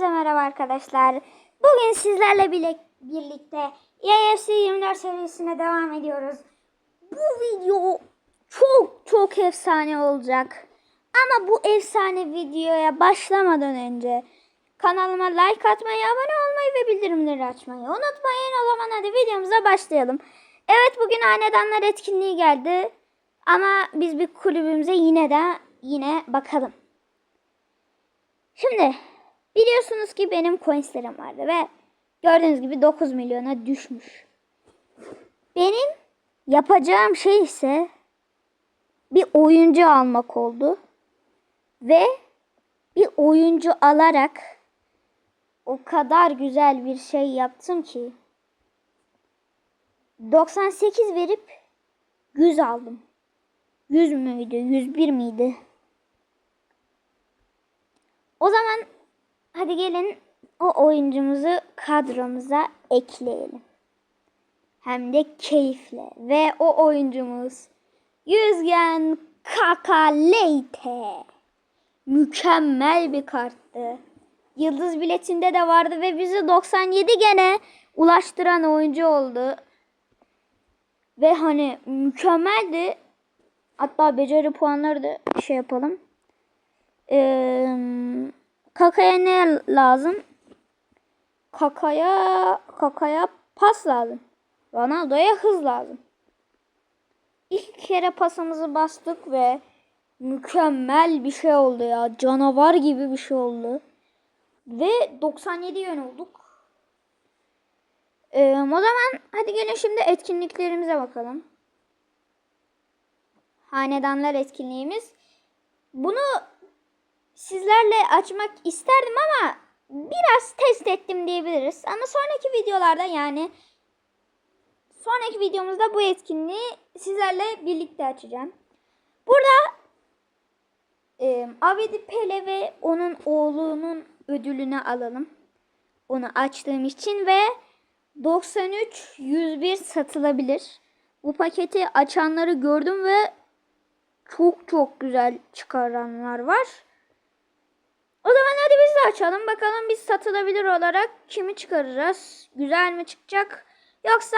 Hepinize merhaba arkadaşlar. Bugün sizlerle bile, birlikte EFC 24 serisine devam ediyoruz. Bu video çok çok efsane olacak. Ama bu efsane videoya başlamadan önce kanalıma like atmayı, abone olmayı ve bildirimleri açmayı unutmayın. O zaman hadi videomuza başlayalım. Evet bugün hanedanlar etkinliği geldi. Ama biz bir kulübümüze yine de yine bakalım. Şimdi biliyorsunuz ki benim coinslerim vardı ve gördüğünüz gibi 9 milyona düşmüş. Benim yapacağım şey ise bir oyuncu almak oldu. Ve bir oyuncu alarak o kadar güzel bir şey yaptım ki 98 verip 100 aldım. 100 müydü? 101 miydi? O zaman hadi gelin o oyuncumuzu kadromuza ekleyelim. Hem de keyifle. Ve o oyuncumuz Yüzgen Kakaleyte. Mükemmel bir karttı. Yıldız biletinde de vardı ve bizi 97 gene ulaştıran oyuncu oldu. Ve hani mükemmeldi. Hatta beceri puanları da şey yapalım. Ee, kakaya ne lazım? Kakaya kakaya pas lazım. Ronaldo'ya hız lazım. İlk kere pasımızı bastık ve mükemmel bir şey oldu ya. Canavar gibi bir şey oldu. Ve 97 yön olduk. Ee, o zaman hadi gelin şimdi etkinliklerimize bakalım. Hanedanlar etkinliğimiz. Bunu sizlerle açmak isterdim ama biraz test ettim diyebiliriz. Ama sonraki videolarda yani sonraki videomuzda bu etkinliği sizlerle birlikte açacağım. Burada e, Avedi Pele ve onun oğlunun ödülünü alalım. Onu açtığım için ve 93 101 satılabilir. Bu paketi açanları gördüm ve çok çok güzel çıkaranlar var. O zaman hadi biz de açalım. Bakalım biz satılabilir olarak kimi çıkaracağız? Güzel mi çıkacak? Yoksa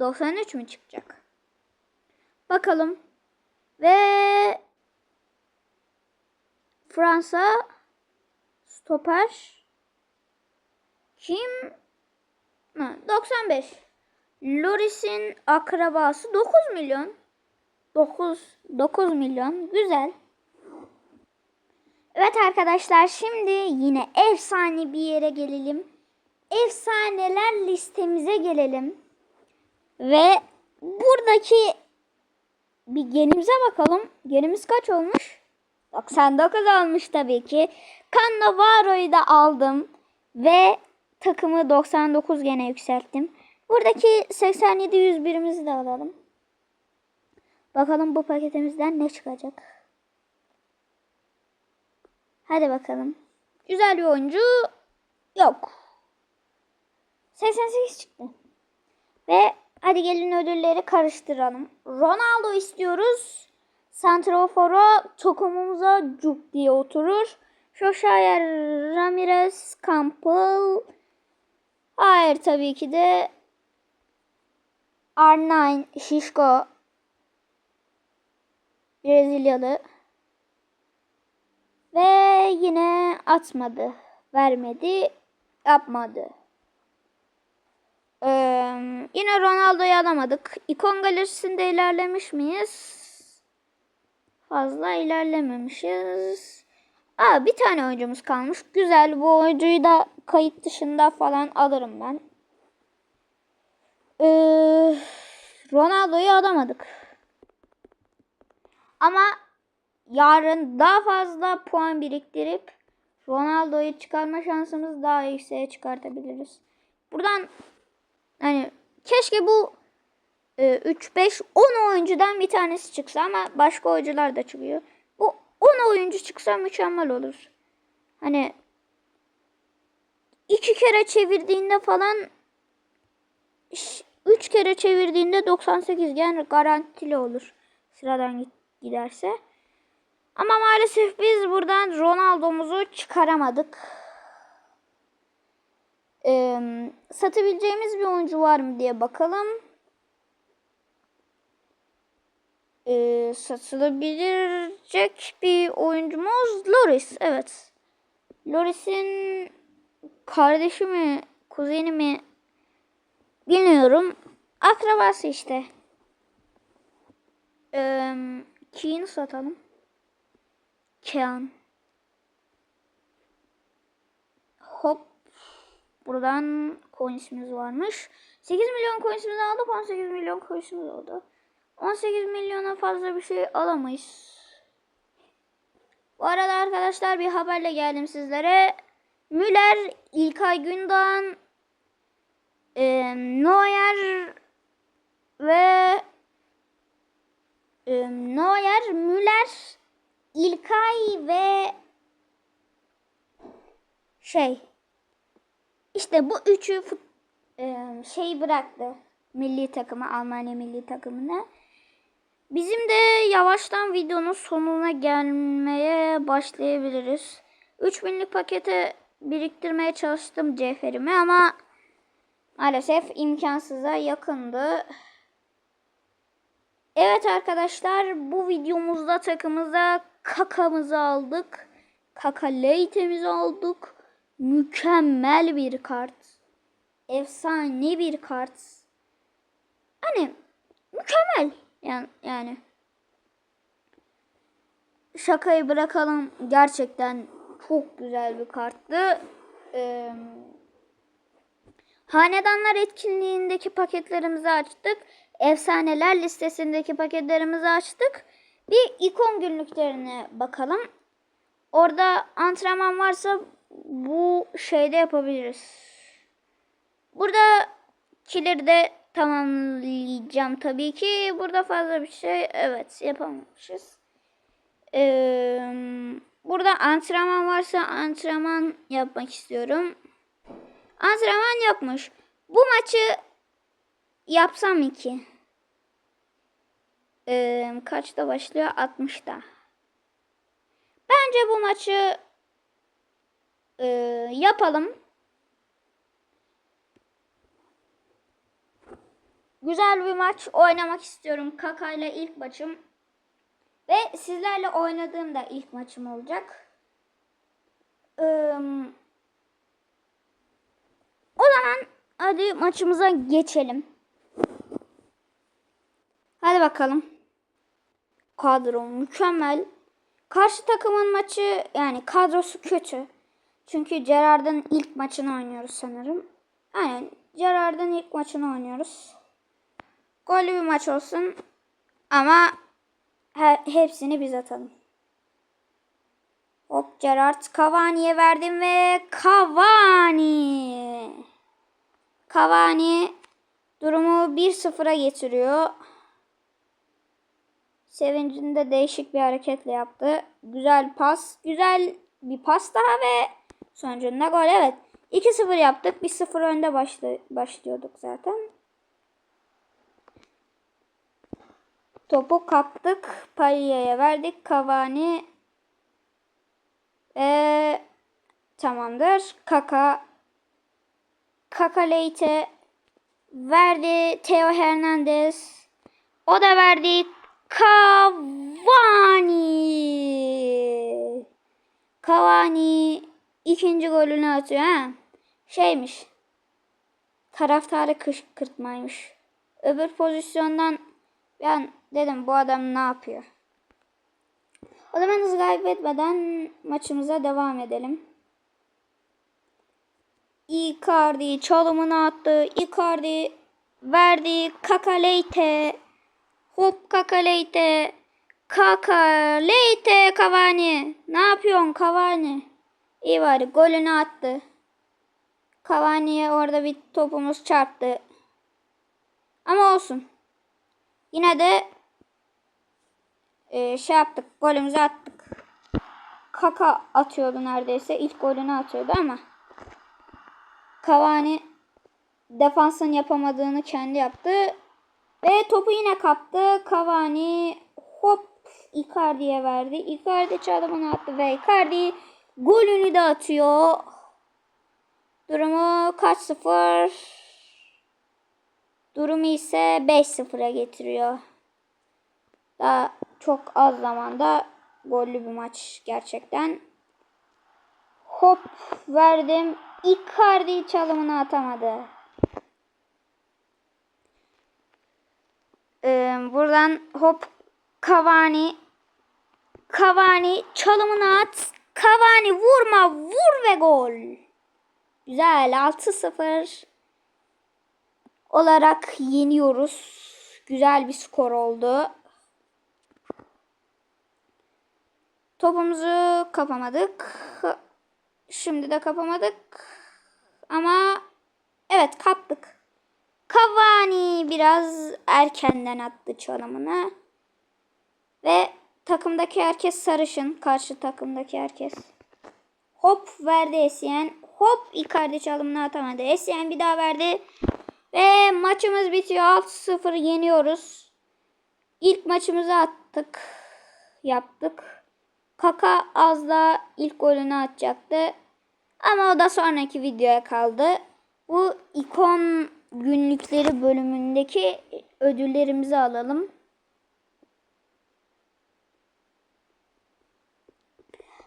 93 mü çıkacak? Bakalım. Ve Fransa stoper kim? Ha, 95. Loris'in akrabası 9 milyon. 9 9 milyon. Güzel. Evet arkadaşlar şimdi yine efsane bir yere gelelim. Efsaneler listemize gelelim. Ve buradaki bir genimize bakalım. Genimiz kaç olmuş? 99 olmuş tabii ki. Cannavaro'yu da aldım. Ve takımı 99 gene yükselttim. Buradaki 87 101'imizi de alalım. Bakalım bu paketimizden ne çıkacak. Hadi bakalım. Güzel bir oyuncu yok. 88 çıktı. Ve hadi gelin ödülleri karıştıralım. Ronaldo istiyoruz. Santrofora tokumumuza cuk diye oturur. Shoshaya Ramirez Campbell. Hayır tabii ki de R9 Şişko Brezilyalı. Ve yine atmadı. Vermedi. Yapmadı. Ee, yine Ronaldo'yu alamadık. İkon galerisinde ilerlemiş miyiz? Fazla ilerlememişiz. Aa, bir tane oyuncumuz kalmış. Güzel. Bu oyuncuyu da kayıt dışında falan alırım ben. Ee, Ronaldo'yu alamadık. Ama yarın daha fazla puan biriktirip Ronaldo'yu çıkarma şansımız daha yükseğe çıkartabiliriz. Buradan hani keşke bu e, 3 5 10 oyuncudan bir tanesi çıksa ama başka oyuncular da çıkıyor. Bu 10 oyuncu çıksa mükemmel olur. Hani iki kere çevirdiğinde falan 3 kere çevirdiğinde 98 gen garantili olur. Sıradan giderse. Ama maalesef biz buradan Ronaldo'muzu çıkaramadık. Ee, satabileceğimiz bir oyuncu var mı diye bakalım. Ee, satılabilecek bir oyuncumuz Loris. Evet. Loris'in kardeşi mi, kuzeni mi bilmiyorum. Akrabası işte. Ee, Kean'ı satalım. Kean. Hop. Buradan coinsimiz varmış. 8 milyon coinsimizi aldık. 18 milyon coinsimiz oldu. 18 milyona fazla bir şey alamayız. Bu arada arkadaşlar bir haberle geldim sizlere. Müller, İlkay Gündoğan, e, Neuer ve e, Neuer, Müller, İlkay ve şey işte bu üçü e, şey bıraktı milli takımı Almanya milli takımına. Bizim de yavaştan videonun sonuna gelmeye başlayabiliriz. 3000'lik pakete biriktirmeye çalıştım cevherimi ama maalesef imkansıza yakındı. Evet arkadaşlar bu videomuzda takımıza kakamızı aldık. Kaka Leyte'mizi aldık. Mükemmel bir kart. Efsane bir kart. Hani mükemmel. Yani, yani. Şakayı bırakalım. Gerçekten çok güzel bir karttı. Ee, Hanedanlar etkinliğindeki paketlerimizi açtık. Efsaneler listesindeki paketlerimizi açtık. Bir ikon günlüklerine bakalım. Orada antrenman varsa bu şeyde yapabiliriz. Burada kileri de tamamlayacağım tabii ki. Burada fazla bir şey evet yapamamışız. Ee, burada antrenman varsa antrenman yapmak istiyorum. Antrenman yokmuş. Bu maçı yapsam iki. Ee, kaçta başlıyor? 60'da. Bence bu maçı e, yapalım. Güzel bir maç oynamak istiyorum. Kaka ile ilk maçım. Ve sizlerle oynadığım da ilk maçım olacak. Ee, o zaman hadi maçımıza geçelim. Hadi bakalım. Kadro mükemmel. Karşı takımın maçı yani kadrosu kötü. Çünkü Gerard'ın ilk maçını oynuyoruz sanırım. Aynen Gerard'ın ilk maçını oynuyoruz. Gollü bir maç olsun. Ama he, hepsini biz atalım. Hop Gerard Cavani'ye verdim ve Cavani. Cavani durumu 1-0'a getiriyor. Sevincinde değişik bir hareketle yaptı. Güzel pas. Güzel bir pas daha ve sonucunda gol. Evet. 2-0 yaptık. 1-0 önde başlı başlıyorduk zaten. Topu kaptık. Paya'ya verdik. Cavani ve tamamdır. Kaka Kaka Leite verdi. Theo Hernandez o da verdi. Cavani Cavani ikinci golünü atıyor ha. Şeymiş. Taraftarı kışkırtmaymış. Öbür pozisyondan ben dedim bu adam ne yapıyor? O zaman hız kaybetmeden maçımıza devam edelim. Icardi çalımını attı. Icardi verdi. Kakaleyte. Hop Kakaleyte. Kakaleyte Cavani. Ne yapıyorsun Cavani? İyi bari golünü attı. Cavani'ye orada bir topumuz çarptı. Ama olsun. Yine de e, şey yaptık. Golümüzü attık. Kaka atıyordu neredeyse. ilk golünü atıyordu ama Cavani defansın yapamadığını kendi yaptı. Ve topu yine kaptı. Cavani hop Icardi'ye verdi. Icardi çalımını attı ve Icardi golünü de atıyor. Durumu kaç sıfır? Durumu ise 5-0'a getiriyor. Daha çok az zamanda gollü bir maç gerçekten. Hop verdim. Icardi çalımını atamadı. Ee, buradan hop Cavani Cavani çalımını at. Cavani vurma vur ve gol. Güzel 6-0 olarak yeniyoruz. Güzel bir skor oldu. Topumuzu kapamadık. Şimdi de kapamadık. Ama evet kaptık. Cavani biraz erkenden attı çalımını. Ve takımdaki herkes sarışın. Karşı takımdaki herkes. Hop verdi Essien. Hop Icardi çalımını atamadı. Essien bir daha verdi. Ve maçımız bitiyor. 6-0 yeniyoruz. İlk maçımızı attık. Yaptık. Kaka az da ilk golünü atacaktı. Ama o da sonraki videoya kaldı. Bu ikon günlükleri bölümündeki ödüllerimizi alalım.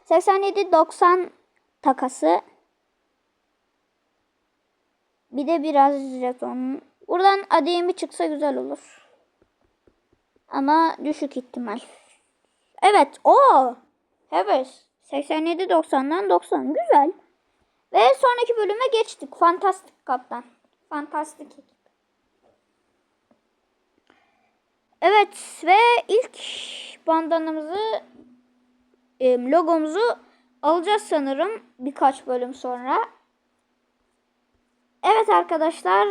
...87-90 takası. Bir de biraz jeton. Buradan ademi çıksa güzel olur. Ama düşük ihtimal. Evet o. Evet. 87-90'dan 90. Güzel. Ve sonraki bölüme geçtik. Fantastik kaptan. Fantastik ekip. Evet ve ilk bandanamızı logomuzu alacağız sanırım birkaç bölüm sonra. Evet arkadaşlar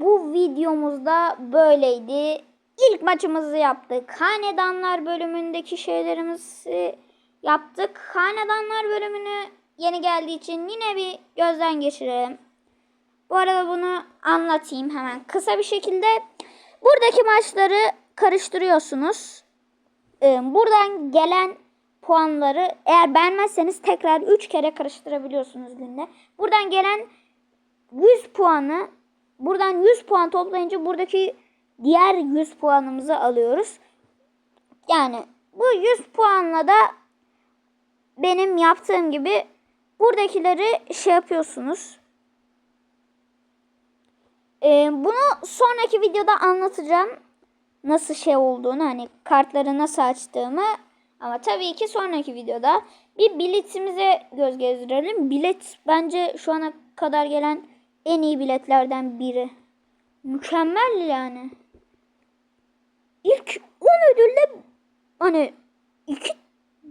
bu videomuzda böyleydi. İlk maçımızı yaptık. Hanedanlar bölümündeki şeylerimizi yaptık. Hanedanlar bölümünü yeni geldiği için yine bir gözden geçirelim. Bu arada bunu anlatayım hemen kısa bir şekilde. Buradaki maçları karıştırıyorsunuz. Ee, buradan gelen puanları eğer beğenmezseniz tekrar 3 kere karıştırabiliyorsunuz günde. Buradan gelen 100 puanı buradan 100 puan toplayınca buradaki diğer 100 puanımızı alıyoruz. Yani bu 100 puanla da benim yaptığım gibi buradakileri şey yapıyorsunuz. Ee, bunu sonraki videoda anlatacağım. Nasıl şey olduğunu hani kartları nasıl açtığımı. Ama tabii ki sonraki videoda bir biletimize göz gezdirelim. Bilet bence şu ana kadar gelen en iyi biletlerden biri. Mükemmel yani. İlk 10 ödülle hani 2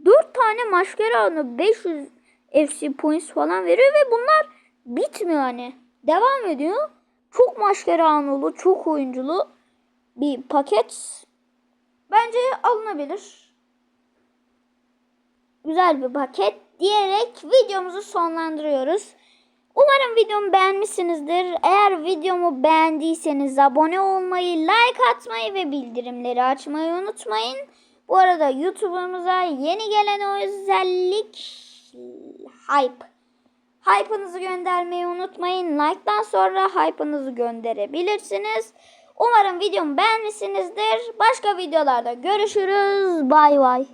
4 tane maskara 500 FC points falan veriyor ve bunlar bitmiyor hani. Devam ediyor. Çok maskara anılı, çok oyunculu bir paket. Bence alınabilir. Güzel bir paket diyerek videomuzu sonlandırıyoruz. Umarım videomu beğenmişsinizdir. Eğer videomu beğendiyseniz abone olmayı, like atmayı ve bildirimleri açmayı unutmayın. Bu arada YouTube'umuza yeni gelen o özellik hype. Hype'ınızı göndermeyi unutmayın. Like'dan sonra hype'ınızı gönderebilirsiniz. Umarım videomu beğenmişsinizdir. Başka videolarda görüşürüz. Bay bay.